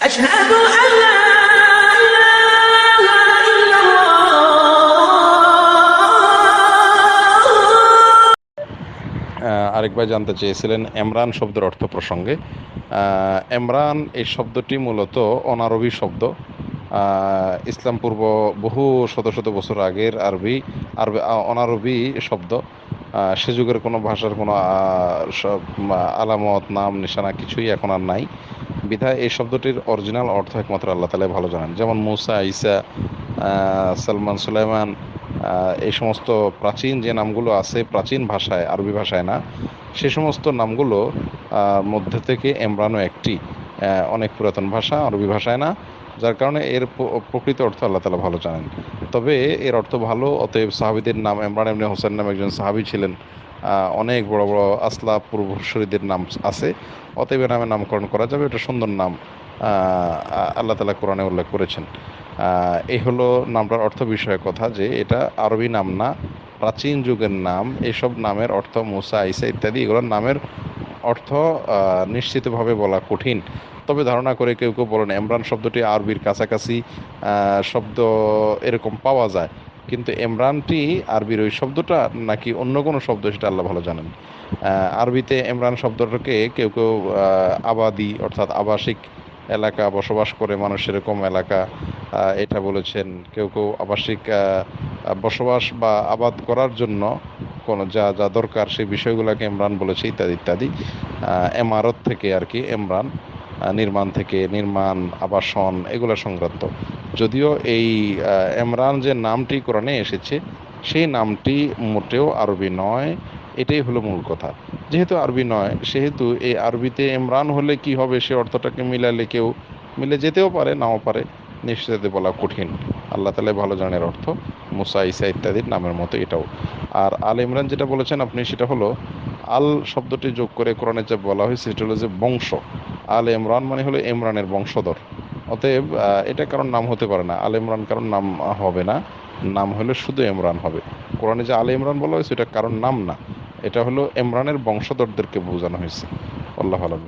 أشهد أن لا إله إلا الله আহ, আরেক ভাই জানতে চেয়েছিলেন এমরান শব্দের অর্থ প্রসঙ্গে আহ, এমরান এই শব্দটি মূলত অনারবি শব্দ আহ, ইসলাম পূর্ব বহু শত শত বছর আগের আরবি আরবি আহ, অনারবি শব্দ আহ, সে যুগের কোনো ভাষার কোনো আহ, সব, আহ, আলামত নাম নিশানা কিছুই এখন আর নাই বিধায় এই শব্দটির অরিজিনাল অর্থ একমাত্র আল্লাহ তালাই ভালো জানেন। যেমন মুসা আহ, সালমান সুলাইমান এই সমস্ত প্রাচীন যে নামগুলো আছে প্রাচীন ভাষায় আরবি ভাষায় না সে সমস্ত নামগুলো মধ্যে থেকে এমরানও একটি অনেক পুরাতন ভাষা আরবি ভাষায় না যার কারণে এর প্রকৃত অর্থ আল্লাহ তালা ভালো জানেন। তবে এর অর্থ ভালো অতএব সাহাবিদের নাম ইমরান এমনি হোসেন নামে একজন সাহাবি ছিলেন অনেক বড় বড় আসলা পূর্বসূরীদের নাম আছে। অতএব নামে নামকরণ করা যাবে। এটা সুন্দর নাম আল্লাহ তালা কোরআনে উল্লেখ করেছেন। এই হলো নামটার অর্থ বিষয়ে কথা যে এটা আরবি নাম না, প্রাচীন যুগের নাম। এসব নামের অর্থ মুসা আইসা ইত্যাদি, এগুলোর নামের অর্থ নিশ্চিতভাবে বলা কঠিন। তবে ধারণা করে কেউ কেউ বলেন, এমরান শব্দটি আরবির কাছাকাছি শব্দ এরকম পাওয়া যায়। কিন্তু এমরানটি আরবির ওই শব্দটা নাকি অন্য কোনো শব্দ সেটা আল্লাহ ভালো জানেন। আরবিতে এমরান শব্দটাকে কেউ কেউ আবাদি অর্থাৎ আবাসিক এলাকা বসবাস করে মানুষ এরকম এলাকা এটা বলেছেন। কেউ কেউ আবাসিক বসবাস বা আবাদ করার জন্য কোনো যা যা দরকার সেই বিষয়গুলোকে এমরান বলেছে, ইত্যাদি ইত্যাদি। এমারত থেকে আর কি এমরান নির্মাণ থেকে নির্মাণ, আবাসন, এগুলো সংক্রান্ত। যদিও এই এমরান যে নামটি কোরআনে এসেছে, সেই নামটি মোটেও আরবি নয়, এটাই হলো মূল কথা। যেহেতু আরবি নয়, সেহেতু এই আরবিতে ইমরান হলে কি হবে, সে অর্থটাকে মিলালে কেউ মিলে যেতেও পারে, নাও পারে নিশ্চিত বলা কঠিন। আল্লাহ তালে ভালো জানের অর্থ, মুসা ইসা ইত্যাদির নামের মতো এটাও। আর আল ইমরান যেটা বলেছেন আপনি, সেটা হলো, আল শব্দটি যোগ করে কোরআনে যা বলা হয়েছে, সেটা হলো যে বংশ। আল ইমরান মানে হলো ইমরানের বংশধর। অতএব এটা কারণ নাম হতে পারে না। আল ইমরান কারণ নাম হবে না। নাম হলে শুধু ইমরান হবে। কোরআনে যে আল ইমরান বলা হয়েছে, এটা কারণ নাম না। এটা হলো ইমরানের বংশধরদেরকে বোঝানো হয়েছে। আল্লাহ আলম